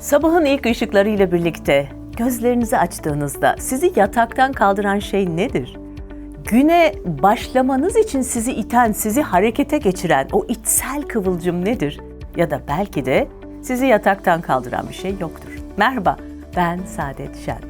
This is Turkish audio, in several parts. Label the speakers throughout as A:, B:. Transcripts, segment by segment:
A: Sabahın ilk ışıklarıyla birlikte gözlerinizi açtığınızda sizi yataktan kaldıran şey nedir? Güne başlamanız için sizi iten, sizi harekete geçiren o içsel kıvılcım nedir? Ya da belki de sizi yataktan kaldıran bir şey yoktur. Merhaba, ben Saadet Şen.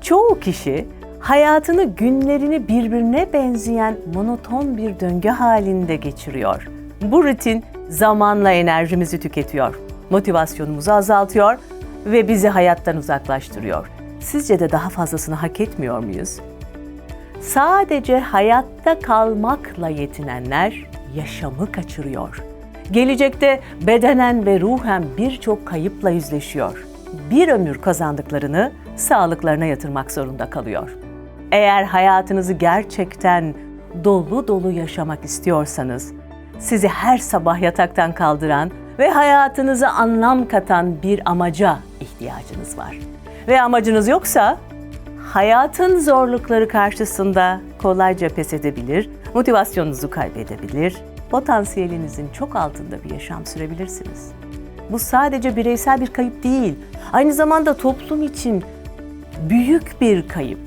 A: Çoğu kişi hayatını günlerini birbirine benzeyen monoton bir döngü halinde geçiriyor. Bu rutin zamanla enerjimizi tüketiyor, motivasyonumuzu azaltıyor ve bizi hayattan uzaklaştırıyor. Sizce de daha fazlasını hak etmiyor muyuz? Sadece hayatta kalmakla yetinenler yaşamı kaçırıyor. Gelecekte bedenen ve ruhen birçok kayıpla yüzleşiyor. Bir ömür kazandıklarını sağlıklarına yatırmak zorunda kalıyor. Eğer hayatınızı gerçekten dolu dolu yaşamak istiyorsanız, sizi her sabah yataktan kaldıran ve hayatınıza anlam katan bir amaca ihtiyacınız var. Ve amacınız yoksa hayatın zorlukları karşısında kolayca pes edebilir, motivasyonunuzu kaybedebilir, potansiyelinizin çok altında bir yaşam sürebilirsiniz. Bu sadece bireysel bir kayıp değil, aynı zamanda toplum için büyük bir kayıp.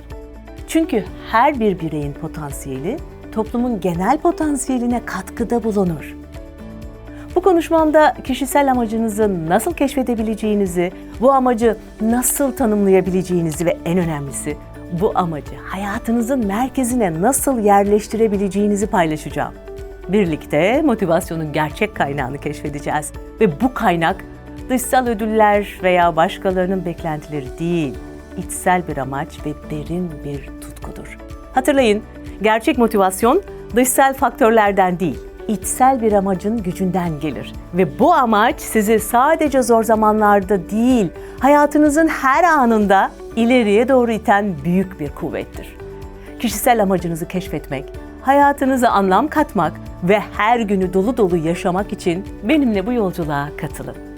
A: Çünkü her bir bireyin potansiyeli toplumun genel potansiyeline katkıda bulunur. Bu konuşmamda kişisel amacınızı nasıl keşfedebileceğinizi, bu amacı nasıl tanımlayabileceğinizi ve en önemlisi bu amacı hayatınızın merkezine nasıl yerleştirebileceğinizi paylaşacağım. Birlikte motivasyonun gerçek kaynağını keşfedeceğiz ve bu kaynak dışsal ödüller veya başkalarının beklentileri değil, içsel bir amaç ve derin bir tutkudur. Hatırlayın, gerçek motivasyon dışsal faktörlerden değil, içsel bir amacın gücünden gelir. Ve bu amaç sizi sadece zor zamanlarda değil, hayatınızın her anında ileriye doğru iten büyük bir kuvvettir. Kişisel amacınızı keşfetmek, hayatınıza anlam katmak ve her günü dolu dolu yaşamak için benimle bu yolculuğa katılın.